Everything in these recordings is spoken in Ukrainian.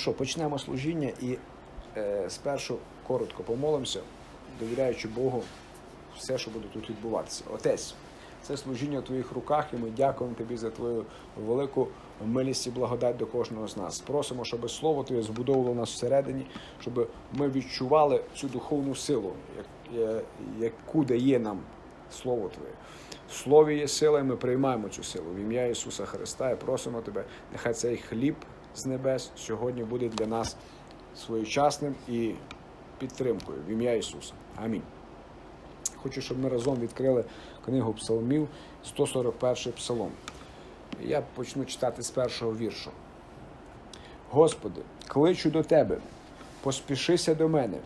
що, почнемо служіння і е, спершу коротко помолимося, довіряючи Богу все, що буде тут відбуватися. Отець, це служіння в твоїх руках, і ми дякуємо тобі за твою велику милість і благодать до кожного з нас. Просимо, щоб слово Твоє збудовувало нас всередині, щоб ми відчували цю духовну силу, яку дає нам Слово Твоє. В Слові є сила, і ми приймаємо цю силу. В ім'я Ісуса Христа і просимо Тебе, нехай цей хліб з небес сьогодні буде для нас своєчасним і підтримкою. В ім'я Ісуса. Амінь. Хочу, щоб ми разом відкрили книгу псалмів, 141 псалом. Я почну читати з першого віршу. Господи, кличу до Тебе, поспішися до мене,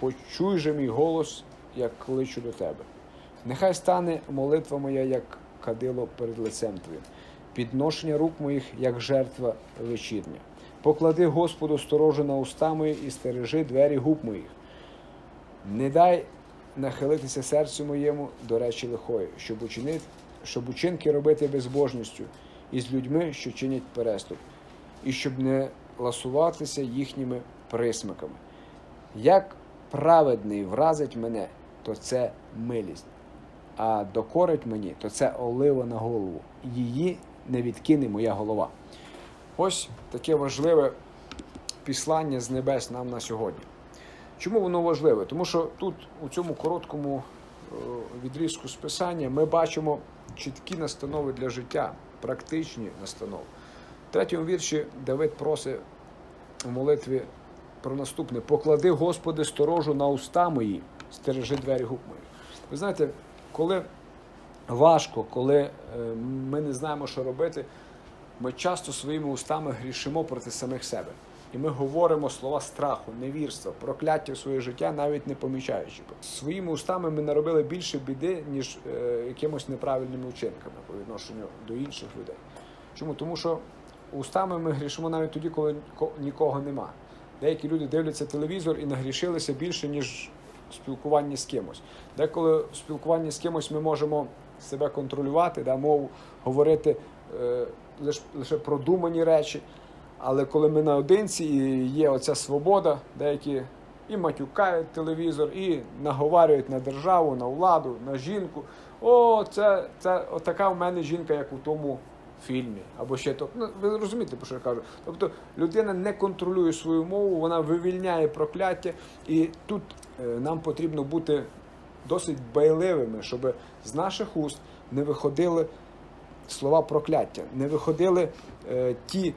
почуй же мій голос, як кличу до Тебе. Нехай стане молитва моя, як кадило перед лицем Твоїм, підношення рук моїх, як жертва вечірня. Поклади Господу сторожу на уста мої і стережи двері губ моїх. Не дай нахилитися серцю моєму до речі лихої, щоб, учинити, щоб учинки робити безбожністю із людьми, що чинять переступ, і щоб не ласуватися їхніми присмаками. Як праведний вразить мене, то це милість, а докорить мені, то це олива на голову. Її не відкине моя голова. Ось таке важливе післання з небес нам на сьогодні. Чому воно важливе? Тому що тут, у цьому короткому е, відрізку з писання, ми бачимо чіткі настанови для життя, практичні настанови. В третьому вірші Давид просить у молитві про наступне: поклади, Господи, сторожу на уста мої, стережи двері губ моїх. Ви знаєте, коли важко, коли е, ми не знаємо, що робити, ми часто своїми устами грішимо проти самих себе. І ми говоримо слова страху, невірства, прокляття в своє життя, навіть не помічаючи. Своїми устами ми наробили більше біди, ніж е, якимось неправильними вчинками по відношенню до інших людей. Чому? Тому що устами ми грішимо навіть тоді, коли ко- нікого нема. Деякі люди дивляться телевізор і нагрішилися більше, ніж в спілкуванні з кимось. Деколи в спілкуванні з кимось ми можемо себе контролювати, да, мову говорити е, лише, лише продумані речі. Але коли ми наодинці і є оця свобода, деякі і матюкають телевізор, і наговарюють на державу, на владу, на жінку. О, це, це отака в мене жінка, як у тому фільмі. Або ще то. Ну, ви розумієте, про що я кажу? Тобто людина не контролює свою мову, вона вивільняє прокляття, і тут е, нам потрібно бути досить байливими, щоб з наших уст не виходили слова прокляття, не виходили е, ті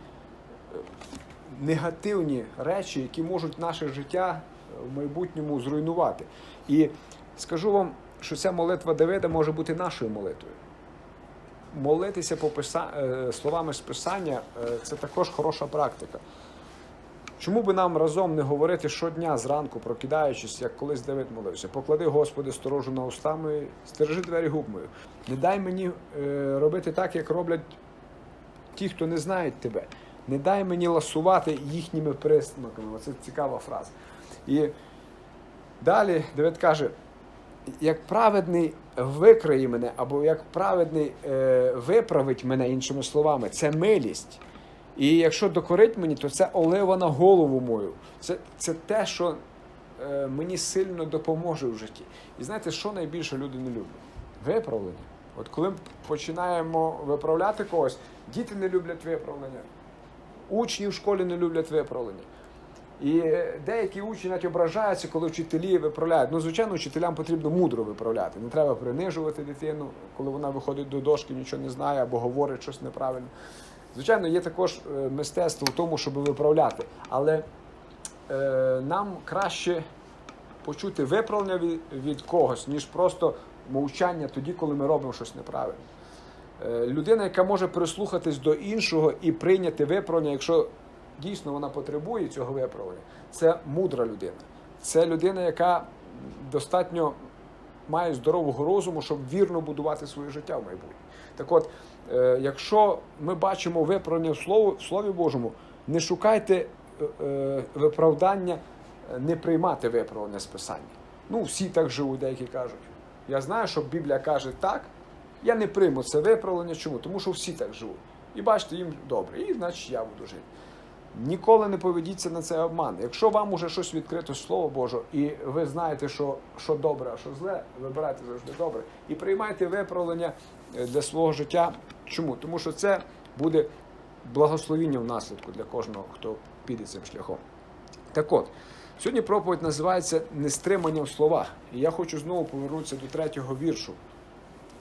негативні речі, які можуть наше життя в майбутньому зруйнувати. І скажу вам, що ця молитва Давида може бути нашою молитвою. Молитися по писа... е, словами з писання е, це також хороша практика. Чому би нам разом не говорити щодня зранку, прокидаючись, як колись Давид молився? Поклади, Господи, сторожу на уста мої, стережи двері губ мою. Не дай мені е, робити так, як роблять ті, хто не знають тебе. Не дай мені ласувати їхніми присмаками. Оце цікава фраза. І далі Давид каже: як праведний викриє мене, або як праведний е, виправить мене, іншими словами, це милість. І якщо докорить мені, то це олива на голову мою. Це, це те, що е, мені сильно допоможе в житті. І знаєте, що найбільше люди не люблять? Виправлення. От коли ми починаємо виправляти когось, діти не люблять виправлення, учні в школі не люблять виправлення. І деякі учні навіть ображаються, коли вчителі виправляють. Ну, звичайно, вчителям потрібно мудро виправляти. Не треба принижувати дитину, коли вона виходить до дошки, нічого не знає або говорить щось неправильно. Звичайно, є також е, мистецтво в тому, щоб виправляти. Але е, нам краще почути виправлення від, від когось, ніж просто мовчання тоді, коли ми робимо щось неправильно. Е, людина, яка може прислухатись до іншого і прийняти виправлення, якщо дійсно вона потребує цього виправлення, це мудра людина. Це людина, яка достатньо має здорового розуму, щоб вірно будувати своє життя в майбутньому. Так от, якщо ми бачимо виправлення в Слові, в Слові Божому, не шукайте е, е, виправдання, е, не приймати виправлення з Писання. Ну, всі так живуть, деякі кажуть. Я знаю, що Біблія каже так, я не прийму це виправлення. Чому? Тому що всі так живуть. І бачите, їм добре, і значить я буду жити. Ніколи не поведіться на цей обман. Якщо вам уже щось відкрито Слово Боже, і ви знаєте, що, що добре, а що зле, вибирайте завжди добре. І приймайте виправлення е, для свого життя. Чому? Тому що це буде благословіння в наслідку для кожного, хто піде цим шляхом. Так от, сьогодні проповідь називається Нестримання в словах. І я хочу знову повернутися до третього віршу.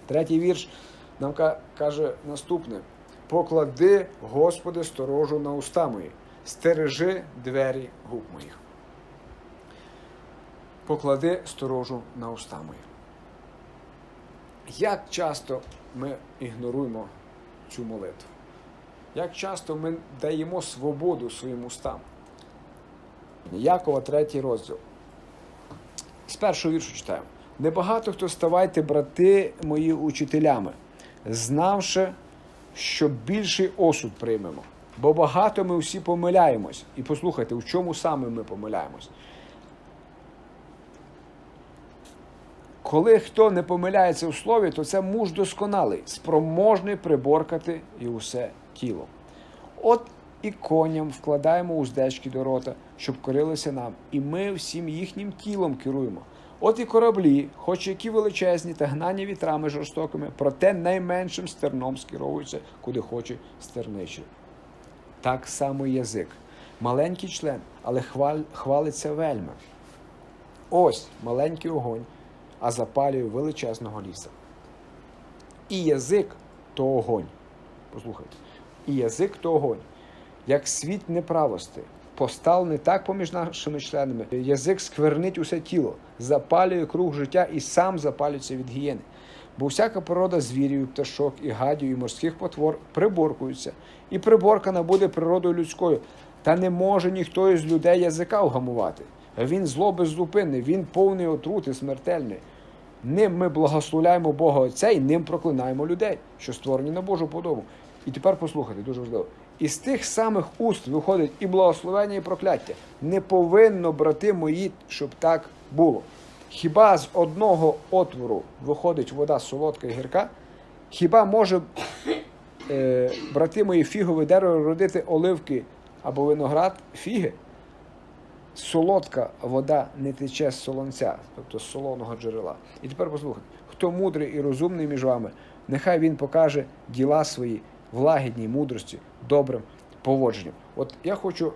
Третій вірш нам каже наступне: поклади, Господи, сторожу на уста мої, стережи двері губ моїх. Поклади сторожу на уста мої. Як часто ми ігноруємо цю молитву? Як часто ми даємо свободу своїм устам? Якова, третій розділ. З першого віршу читаємо. Небагато хто ставайте, брати мої учителями, знавши, що більший осуд приймемо. Бо багато ми всі помиляємось. І послухайте, у чому саме ми помиляємось. Коли хто не помиляється у слові, то це муж досконалий, спроможний приборкати і усе тіло. От і коням вкладаємо уздечки до рота, щоб корилися нам, і ми всім їхнім тілом керуємо. От і кораблі, хоч які величезні та гнані вітрами жорстокими, проте найменшим стерном скеровуються, куди хоче стерничі. Так само язик. Маленький член, але хваль, хвалиться вельми. Ось маленький огонь, а запалює величезного ліса. І язик то огонь. Послухайте. І язик то огонь, як світ неправости, постав не так поміж нашими членами. Язик сквернить усе тіло, запалює круг життя і сам запалюється від гієни. Бо всяка порода звірів, пташок, і гадів, і морських потвор приборкується, і приборкана буде природою людською. Та не може ніхто із людей язика вгамувати. Він зло беззупинний, він повний отрути, смертельний. Ним ми благословляємо Бога Отця і ним проклинаємо людей, що створені на Божу подобу. І тепер послухайте, дуже важливо. Із тих самих уст виходить і благословення, і прокляття. Не повинно, брати мої, щоб так було. Хіба з одного отвору виходить вода солодка і гірка? Хіба може, е, брати мої, фігове дерево родити оливки або виноград фіги? Солодка вода не тече з солонця, тобто з солоного джерела. І тепер послухайте, хто мудрий і розумний між вами, нехай він покаже діла свої в лагідній мудрості, добрим поводженням. От я хочу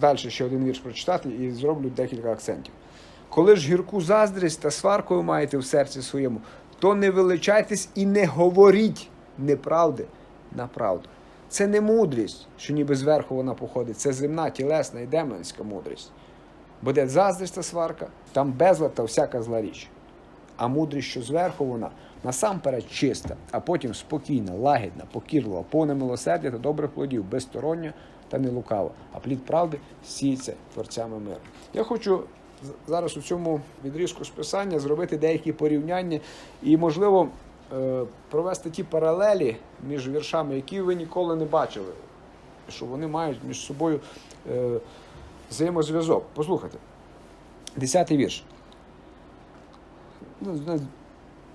далі ще один вірш прочитати і зроблю декілька акцентів. Коли ж гірку заздрість та сваркою маєте в серці своєму, то не величайтесь і не говоріть неправди на правду. Це не мудрість, що ніби зверху вона походить, це земна, тілесна і демонська мудрість. Бо де заздрість та сварка, там безлад та всяка зла річ. А мудрість, що зверху вона насамперед чиста, а потім спокійна, лагідна, покірлива, повна милосердя та добрих плодів, безстороння та не лукава. А плід правди сіється творцями миру. Я хочу зараз у цьому відрізку списання зробити деякі порівняння і, можливо, провести ті паралелі між віршами, які ви ніколи не бачили, що вони мають між собою е, взаємозв'язок. Послухайте. Десятий вірш. Ну, з-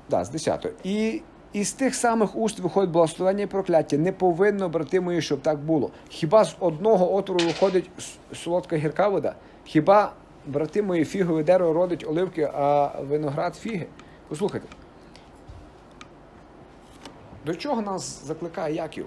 да, з 10. І із тих самих уст виходить благословення і прокляття. Не повинно, брати мої, щоб так було. Хіба з одного отвору виходить солодка гірка вода? Хіба, брати мої, фігове дерево родить оливки, а виноград фіги? Послухайте. До чого нас закликає Яків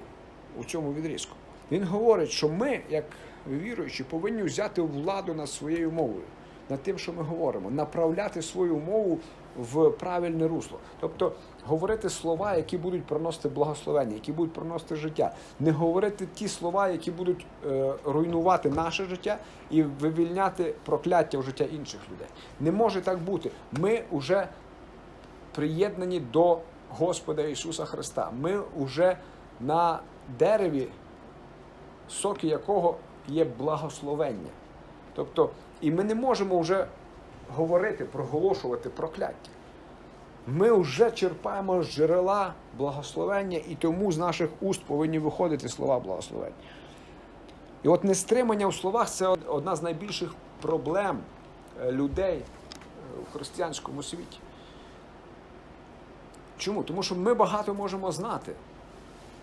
у цьому відрізку? Він говорить, що ми, як віруючі, повинні взяти владу над своєю мовою, над тим, що ми говоримо, направляти свою мову в правильне русло. Тобто говорити слова, які будуть приносити благословення, які будуть приносити життя, не говорити ті слова, які будуть е, руйнувати наше життя і вивільняти прокляття в життя інших людей. Не може так бути. Ми вже приєднані до Господа Ісуса Христа. Ми вже на дереві, соки якого є благословення. Тобто, і ми не можемо вже говорити, проголошувати прокляття. Ми вже черпаємо з джерела благословення, і тому з наших уст повинні виходити слова благословення. І от нестримання у словах це одна з найбільших проблем е, людей е, у християнському світі. Чому? Тому що ми багато можемо знати.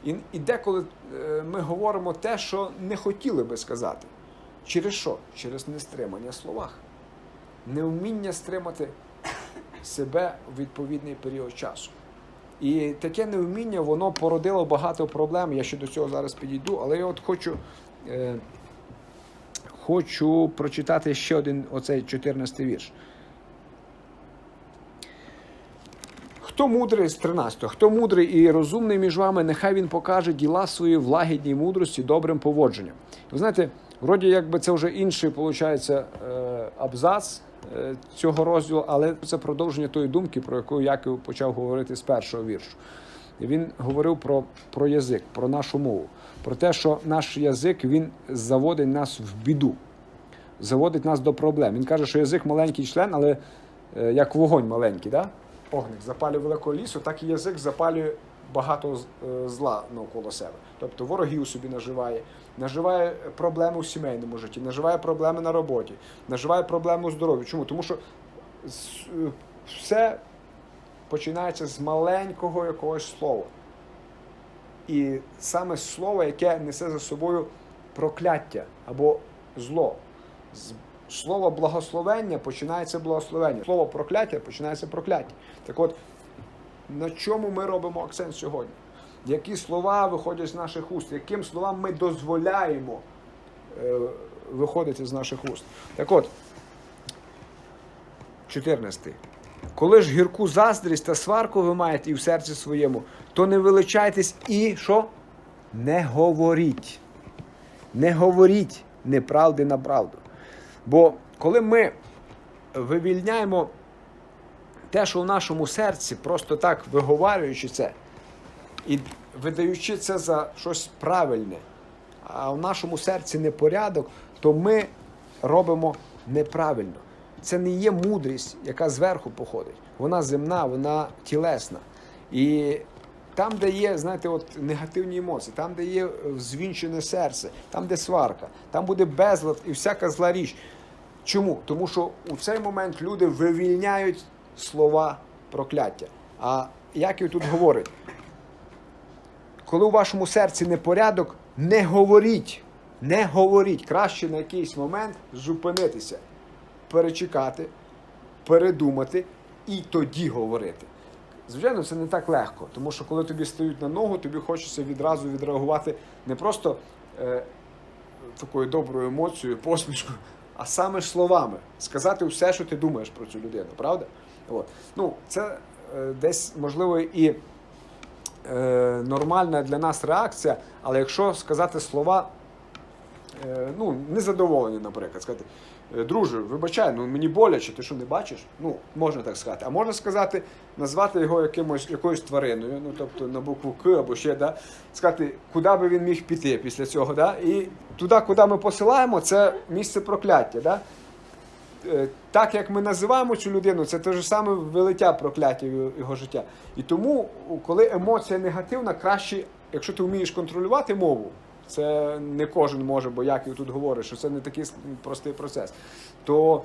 І, і деколи е, ми говоримо те, що не хотіли би сказати. Через що? Через нестримання в словах. Невміння стримати себе в відповідний період часу. І таке невміння воно породило багато проблем. Я ще до цього зараз підійду, але я от хочу, е, хочу прочитати ще один оцей 14 й вірш. Хто мудрий з 13, хто мудрий і розумний між вами, нехай він покаже діла свої в лагідній мудрості, добрим поводженням. Ви знаєте, вроді якби це вже інший, виходить, е, абзац е, цього розділу, але це продовження тої думки, про яку Яків почав говорити з першого віршу. Він говорив про, про язик, про нашу мову, про те, що наш язик він заводить нас в біду, заводить нас до проблем. Він каже, що язик маленький член, але е, як вогонь маленький, да? Огник запалює великого лісу, так і язик запалює багато е, зла навколо себе. Тобто ворогів собі наживає, наживає проблеми у сімейному житті, наживає проблеми на роботі, наживає проблеми у здоров'ї. Чому? Тому що е, все починається з маленького якогось слова. І саме слово, яке несе за собою прокляття або зло. З слова благословення починається благословення. Слово прокляття починається прокляття. Так от, на чому ми робимо акцент сьогодні? Які слова виходять з наших уст, яким словам ми дозволяємо е, виходити з наших уст? Так от, 14. Коли ж гірку заздрість та сварку ви маєте і в серці своєму, то не величайтесь і що? Не говоріть. Не говоріть неправди на правду. Бо коли ми вивільняємо те, що в нашому серці, просто так виговарюючи це і видаючи це за щось правильне, а в нашому серці непорядок, то ми робимо неправильно. Це не є мудрість, яка зверху походить. Вона земна, вона тілесна. І там, де є, знаєте, от негативні емоції, там, де є е, звінчене серце, там, де сварка, там буде безлад і всяка зла річ. Чому? Тому що у цей момент люди вивільняють слова прокляття. А Яків тут говорить, коли у вашому серці непорядок, не говоріть, не говоріть. Краще на якийсь момент зупинитися, перечекати, передумати і тоді говорити. Звичайно, це не так легко, тому що коли тобі стають на ногу, тобі хочеться відразу відреагувати не просто е, такою доброю емоцією, посмішкою, а саме словами. Сказати все, що ти думаєш про цю людину, правда? От. Ну, це е, десь можливо і е, нормальна для нас реакція, але якщо сказати слова е, ну, незадоволені, наприклад, сказати, «Е, друже, вибачай, ну мені боляче, ти що не бачиш? Ну, можна так сказати. А можна сказати, назвати його якимось, якоюсь твариною, ну тобто на букву К або ще, да? сказати, куди би він міг піти після цього. Да? І туди, куди ми посилаємо, це місце прокляття. Да? Е, Так як ми називаємо цю людину, це те ж саме вилиття прокляття його життя. І тому, коли емоція негативна, краще, якщо ти вмієш контролювати мову, це не кожен може, бо як і тут говорить, що це не такий простий процес. То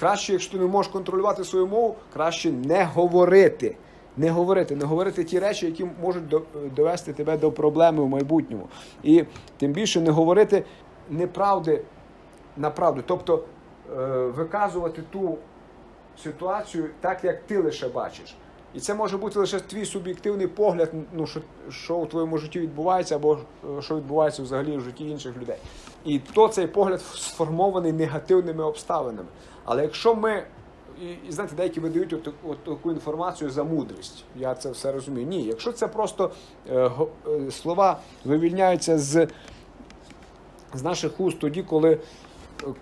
краще, якщо ти не можеш контролювати свою мову, краще не говорити. Не говорити, не говорити ті речі, які можуть до- довести тебе до проблеми в майбутньому. І тим більше не говорити неправди на правду. Тобто е, виказувати ту ситуацію так, як ти лише бачиш. І це може бути лише твій суб'єктивний погляд, ну, що, що у твоєму житті відбувається, або е, що відбувається взагалі в житті інших людей. І то цей погляд сформований негативними обставинами. Але якщо ми. І, і знаєте, деякі видають от, от таку інформацію за мудрість. Я це все розумію. Ні, якщо це просто е, е, слова вивільняються з, з наших уст тоді, коли,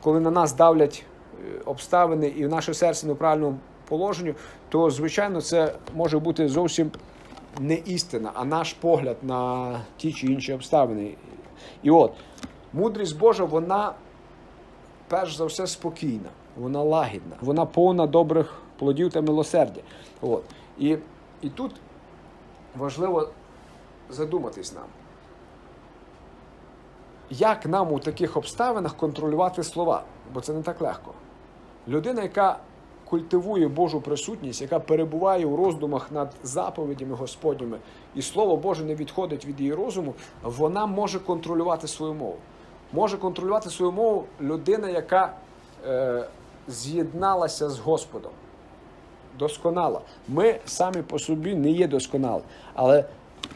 коли на нас давлять е, обставини і в наше серце не в правильному положенню, то звичайно це може бути зовсім не істина, а наш погляд на ті чи інші обставини. І от мудрість Божа, вона перш за все спокійна, вона лагідна, вона повна добрих плодів та милосердя. От. І, і тут важливо задуматись нам. Як нам у таких обставинах контролювати слова? Бо це не так легко. Людина, яка культивує Божу присутність, яка перебуває у роздумах над заповідями Господніми, і Слово Боже не відходить від її розуму, вона може контролювати свою мову. Може контролювати свою мову людина, яка е, з'єдналася з Господом. Досконала. Ми самі по собі не є досконалі. Але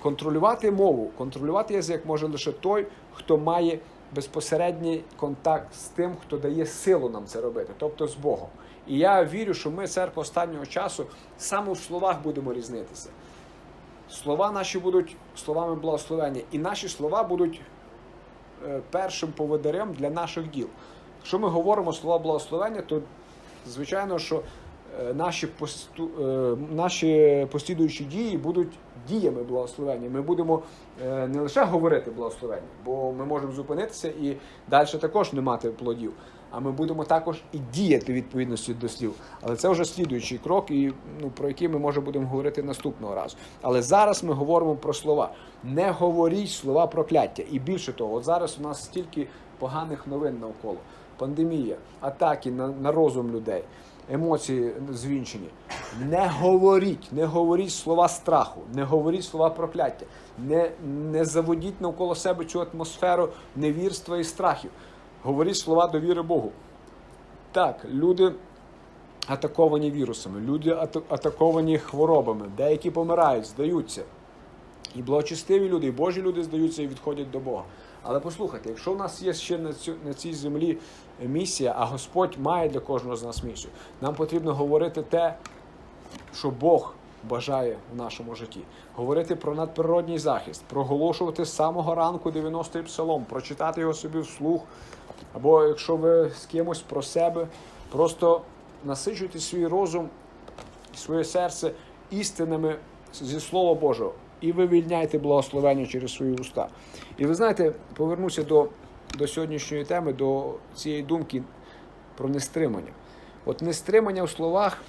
контролювати мову, контролювати язик може лише той, хто має безпосередній контакт з тим, хто дає силу нам це робити, тобто з Богом. І я вірю, що ми, церква останнього часу, саме в словах будемо різнитися. Слова наші будуть словами благословення, і наші слова будуть е, першим поводарем для наших діл. Якщо ми говоримо слова благословення, то звичайно, що е, наші, посту, е, наші послідуючі дії будуть діями благословення. Ми будемо не лише говорити благословення, бо ми можемо зупинитися і далі також не мати плодів. А ми будемо також і діяти відповідності до слів. Але це вже слідуючий крок, і ну про який ми може будемо говорити наступного разу. Але зараз ми говоримо про слова. Не говоріть слова прокляття. І більше того, от зараз у нас стільки поганих новин навколо. Пандемія, атаки на, на розум людей, емоції звінчені. Не говоріть, не говоріть слова страху, не говоріть слова прокляття, не, не заводіть навколо себе цю атмосферу невірства і страхів. Говоріть слова довіри Богу. Так, люди атаковані вірусами, люди атаковані хворобами, деякі помирають, здаються. І благочестиві люди, і Божі люди здаються і відходять до Бога. Але послухайте, якщо в нас є ще на, цю, на цій землі місія, а Господь має для кожного з нас місію, нам потрібно говорити те, що Бог бажає в нашому житті. Говорити про надприродній захист, проголошувати з самого ранку 90-й псалом, прочитати його собі вслух. Або якщо ви з кимось про себе, просто насичуйте свій розум, своє серце істинами зі Слова Божого і вивільняйте благословення через свої уста. І ви знаєте, повернуся до, до сьогоднішньої теми, до цієї думки про нестримання. От нестримання в словах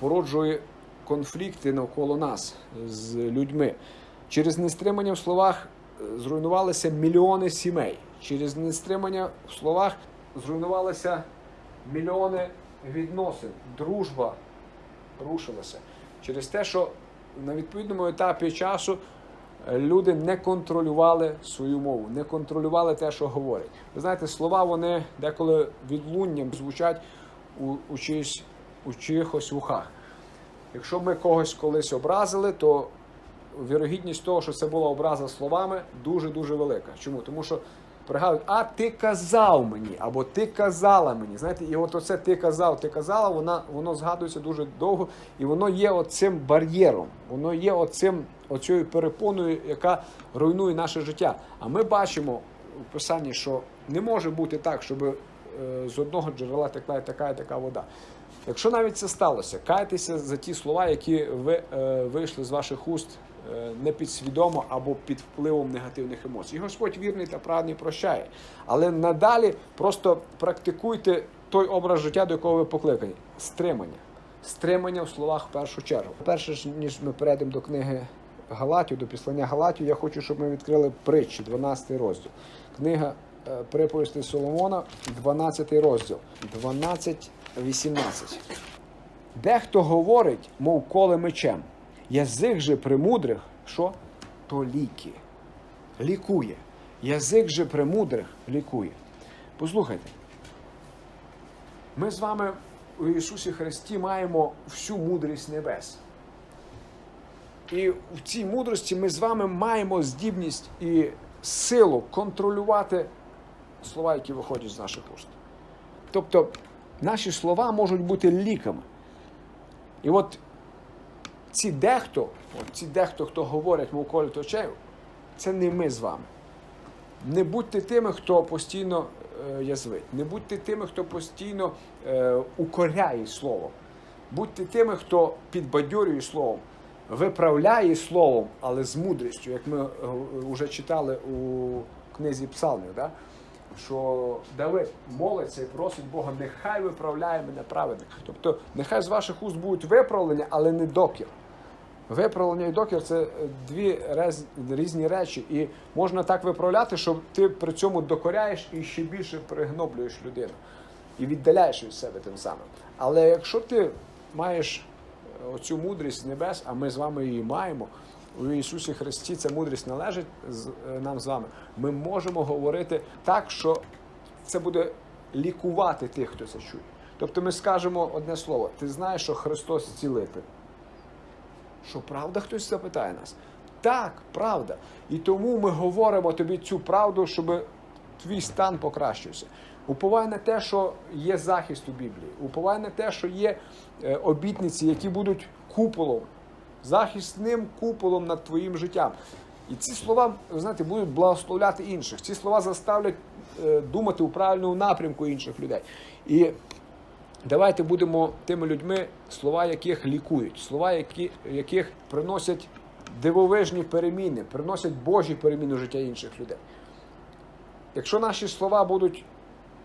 породжує конфлікти навколо нас з людьми. Через нестримання в словах е, зруйнувалися мільйони сімей. Через нестримання в словах зруйнувалися мільйони відносин. Дружба рушилася. Через те, що на відповідному етапі часу е, люди не контролювали свою мову, не контролювали те, що говорять. Ви знаєте, слова вони деколи відлунням звучать у, у, чиїсь, у чиїхось вухах. Якщо ми когось колись образили, то вірогідність того, що це була образа словами, дуже-дуже велика. Чому? Тому що пригадують, а ти казав мені, або ти казала мені. Знаєте, і от оце ти казав, ти казала, вона, воно згадується дуже довго, і воно є оцим бар'єром, воно є оцим, оцією перепоною, яка руйнує наше життя. А ми бачимо в писанні, що не може бути так, щоб е, з одного джерела текла і така і така вода. Якщо навіть це сталося, кайтеся за ті слова, які ви е, вийшли з ваших уст е, непідсвідомо або під впливом негативних емоцій. Господь вірний та праведний прощає. Але надалі просто практикуйте той образ життя, до якого ви покликані. Стримання. Стримання в словах в першу чергу. Перше ж, ніж ми перейдемо до книги Галатів, до післання Галатів, я хочу, щоб ми відкрили притчі, 12 розділ. Книга е, приповісти Соломона, 12 розділ. 12, 18. Дехто говорить, мов коле мечем. Язик же премудрих, що? То ліки. Лікує. Язик же премудрих лікує. Послухайте. Ми з вами у Ісусі Христі маємо всю мудрість небес. І в цій мудрості ми з вами маємо здібність і силу контролювати слова, які виходять з наших уст. Тобто наші слова можуть бути ліками. І от ці дехто, от ці дехто, хто говорять, мов колі очей, це не ми з вами. Не будьте тими, хто постійно е, язвить. Не будьте тими, хто постійно е, укоряє словом. Будьте тими, хто підбадьорює словом, виправляє словом, але з мудрістю, як ми вже читали у книзі Псалмів. Да? Що Давид молиться і просить Бога, нехай виправляє мене праведник. Тобто, нехай з ваших уст будуть виправлення, але не докір. Виправлення і докір це дві різні речі, і можна так виправляти, що ти при цьому докоряєш і ще більше пригноблюєш людину і віддаляєш від себе тим самим. Але якщо ти маєш е, оцю мудрість небес, а ми з вами її маємо, у Ісусі Христі ця мудрість належить е, нам з вами, ми можемо говорити так, що це буде лікувати тих, хто це чує. Тобто ми скажемо одне слово: ти знаєш, що Христос цілитель. Що правда хтось запитає нас? Так, правда. І тому ми говоримо тобі цю правду, щоб твій стан покращився. Уповай на те, що є захист у Біблії. Уповай на те, що є е, обітниці, які будуть куполом, захисним куполом над твоїм життям. І ці слова, ви знаєте, будуть благословляти інших. Ці слова заставлять е, думати у правильному напрямку інших людей. І Давайте будемо тими людьми, слова яких лікують, слова, які, яких приносять дивовижні переміни, приносять Божі переміни в життя інших людей. Якщо наші слова будуть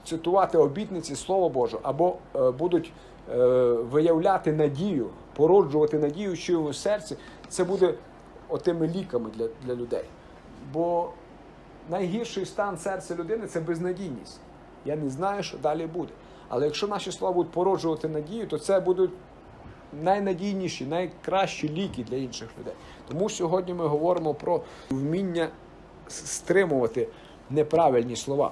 цитувати обітниці Слова Боже, або е, будуть е, виявляти надію, породжувати надію в чиємусь серці, це буде отими ліками для, для людей. Бо найгірший стан серця людини це безнадійність. Я не знаю, що далі буде. Але якщо наші слова будуть породжувати надію, то це будуть найнадійніші, найкращі ліки для інших людей. Тому сьогодні ми говоримо про вміння стримувати неправильні слова.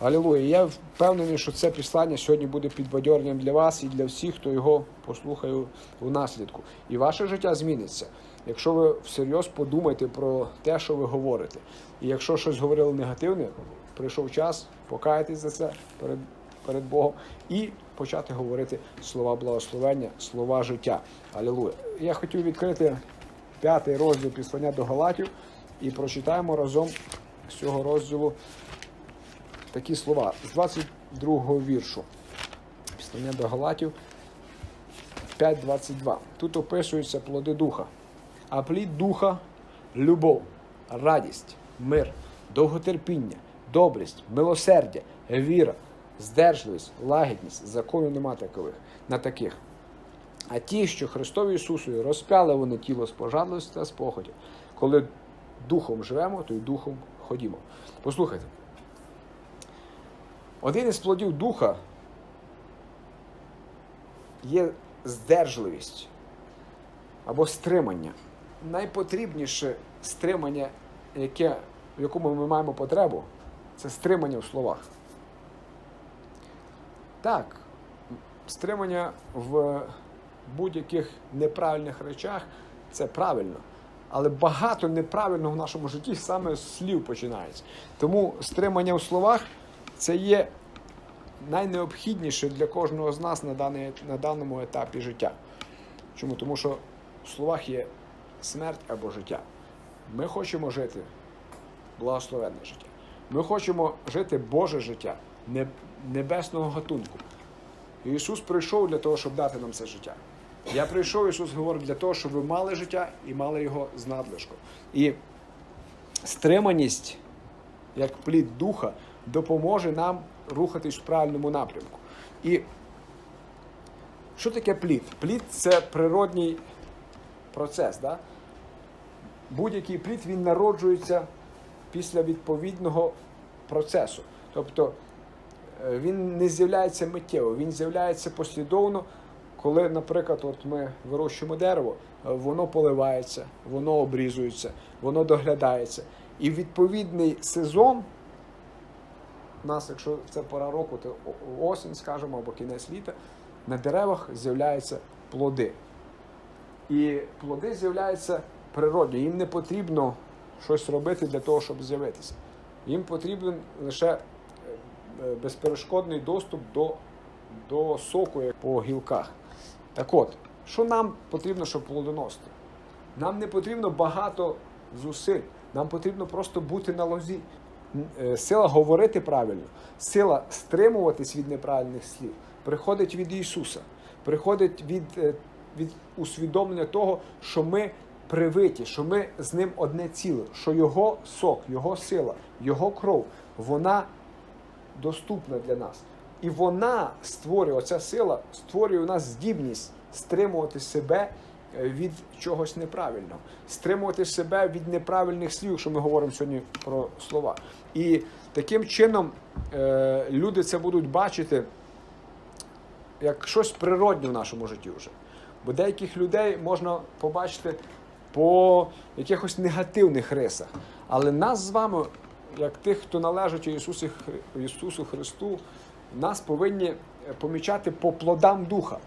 Алілуя. Я впевнений, що це післання сьогодні буде підбадьоренням для вас і для всіх, хто його послухає у наслідку. І ваше життя зміниться. Якщо ви всерйоз подумаєте про те, що ви говорите. І якщо щось говорили негативне, прийшов час покаятись за це перед, перед Богом і почати говорити слова благословення, слова життя. Алілуя. Я хотів відкрити п'ятий розділ післання до Галатів і прочитаємо разом з цього розділу такі слова з 22 віршу. Післання до Галатів 5.22. Тут описуються плоди духа. А плід духа любов, радість, мир, довготерпіння, добрість, милосердя, віра, здержливість, лагідність. Закону нема такових на таких. А ті, що Христові Ісусу розпяли вони тіло з пожадливості та з похоті. Коли духом живемо, то й духом ходімо. Послухайте. Один із плодів духа є здержливість або стримання. Найпотрібніше стримання, яке, в якому ми маємо потребу, це стримання в словах. Так, стримання в будь-яких неправильних речах це правильно. Але багато неправильного в нашому житті саме з слів починається. Тому стримання в словах це є найнеобхідніше для кожного з нас на, даний, на даному етапі життя. Чому? Тому що в словах є смерть або життя. Ми хочемо жити благословенне життя. Ми хочемо жити Боже життя, небесного гатунку. Ісус прийшов для того, щоб дати нам це життя. Я прийшов, Ісус говорить, для того, щоб ви мали життя і мали його з надлишком. І стриманість, як плід духа, допоможе нам рухатись в правильному напрямку. І що таке плід? Плід це природній процес. Да? Будь-який плід він народжується після відповідного процесу. Тобто е, він не з'являється миттєво, він з'являється послідовно, коли, наприклад, от ми вирощуємо дерево, е, воно поливається, воно обрізується, воно доглядається. І відповідний сезон, нас, якщо це пора року, то осінь, скажімо, або кінець літа, на деревах з'являються плоди. І плоди з'являються природні. Їм не потрібно щось робити для того, щоб з'явитися. Їм потрібен лише е, безперешкодний доступ до, до соку як по гілках. Так от, що нам потрібно, щоб плодоносити? Нам не потрібно багато зусиль, нам потрібно просто бути на лозі. Е, Сила говорити правильно, сила стримуватись від неправильних слів приходить від Ісуса, приходить від, е, від усвідомлення того, що ми привиті, що ми з ним одне ціле, що Його сок, Його сила, Його кров, вона доступна для нас. І вона створює, оця сила створює у нас здібність стримувати себе від чогось неправильного, стримувати себе від неправильних слів, якщо ми говоримо сьогодні про слова. І таким чином е, люди це будуть бачити як щось природне в нашому житті вже. Бо деяких людей можна побачити по якихось негативних рисах. Але нас з вами, як тих, хто належить Ісусу, Ісусу Христу, нас повинні помічати по плодам духа,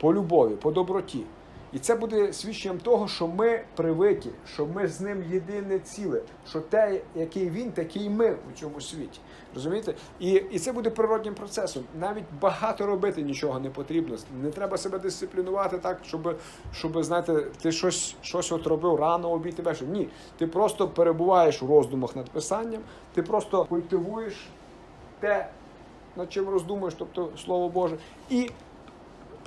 по любові, по доброті. І це буде свідченням того, що ми привиті, що ми з ним єдине ціле, що те, який він, такий ми у цьому світі. Розумієте? І, і це буде природнім процесом. Навіть багато робити нічого не потрібно. Не треба себе дисциплінувати так, щоб, щоб знаєте, ти щось, щось от робив рано, обід тебе. що- Ні, ти просто перебуваєш у роздумах над писанням, ти просто культивуєш те, над чим роздумуєш, тобто Слово Боже, і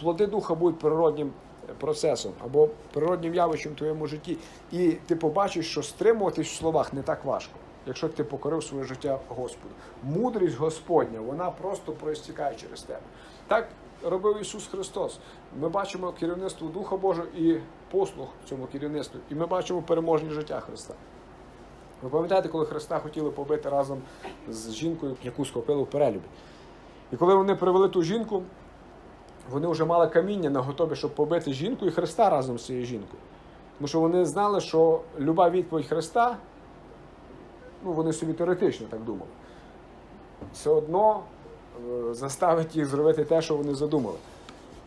плоди духа будуть природнім процесом або природнім явищем в твоєму житті. І ти побачиш, що стримуватись в словах не так важко, якщо ти покорив своє життя Господу. Мудрість Господня, вона просто проістікає через тебе. Так робив Ісус Христос. Ми бачимо керівництво Духа Божого і послуг цьому керівництву, і ми бачимо переможні життя Христа. Ви пам'ятаєте, коли Христа хотіли побити разом з жінкою, яку схопили в перелюбі? І коли вони привели ту жінку, вони вже мали каміння на готові, щоб побити жінку і Христа разом з цією жінкою. Тому що вони знали, що люба відповідь Христа, ну вони собі теоретично так думали, все одно е, заставить їх зробити те, що вони задумали.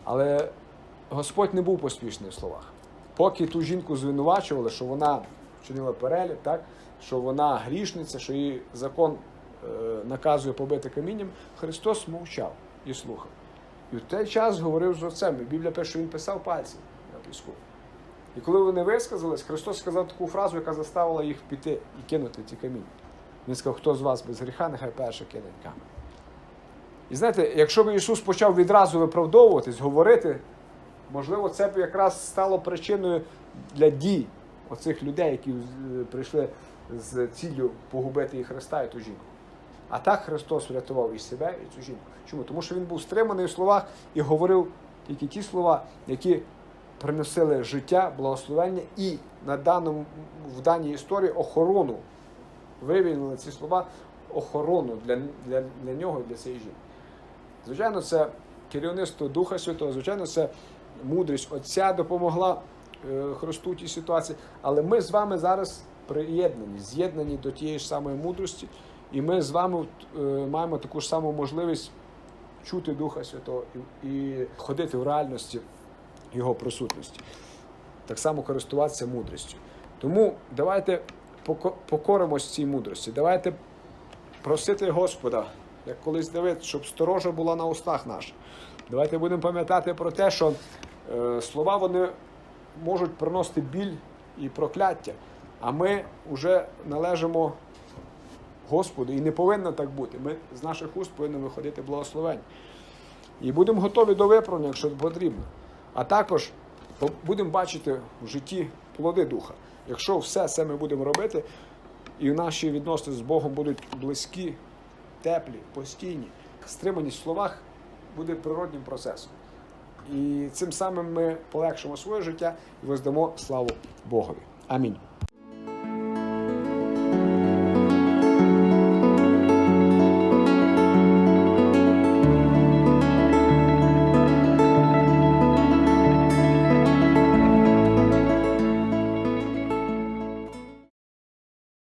Але Господь не був поспішний в словах. Поки ту жінку звинувачували, що вона вчинила перелік, так? що вона грішниця, що її закон е, наказує побити камінням, Христос мовчав і слухав. І в той час говорив з отцем. І Біблія пише, що він писав пальці на піску. І коли вони висказались, Христос сказав таку фразу, яка заставила їх піти і кинути ті каміння. Він сказав, хто з вас без гріха, нехай перше кине камінь. І знаєте, якщо б Ісус почав відразу виправдовуватись, говорити, можливо, це б якраз стало причиною для дій оцих людей, які е, прийшли з ціллю погубити і Христа і ту жінку. А так Христос врятував і себе, і цю жінку. Чому? Тому що він був стриманий в словах і говорив тільки ті слова, які приносили життя, благословення і на даному, в даній історії охорону. Вивільнили ці слова охорону для, для, для нього і для цієї жінки. Звичайно, це керівництво Духа Святого, звичайно, це мудрість Отця допомогла е, Христу тій ситуації. Але ми з вами зараз приєднані, з'єднані до тієї ж самої мудрості, і ми з вами е, маємо таку ж саму можливість чути Духа Святого і, ходити в реальності Його присутності. Так само користуватися мудрістю. Тому давайте покоримось цій мудрості. Давайте просити Господа, як колись Давид, щоб сторожа була на устах наших. Давайте будемо пам'ятати про те, що е, слова вони можуть приносити біль і прокляття, а ми вже належимо Господу, і не повинно так бути. Ми з наших уст повинні виходити благословення. І будемо готові до виправлення, якщо потрібно. А також будемо бачити в житті плоди духа. Якщо все це ми будемо робити, і наші відносини з Богом будуть близькі, теплі, постійні, стриманість в словах буде природнім процесом. І цим самим ми полегшимо своє життя і воздамо славу Богові. Амінь.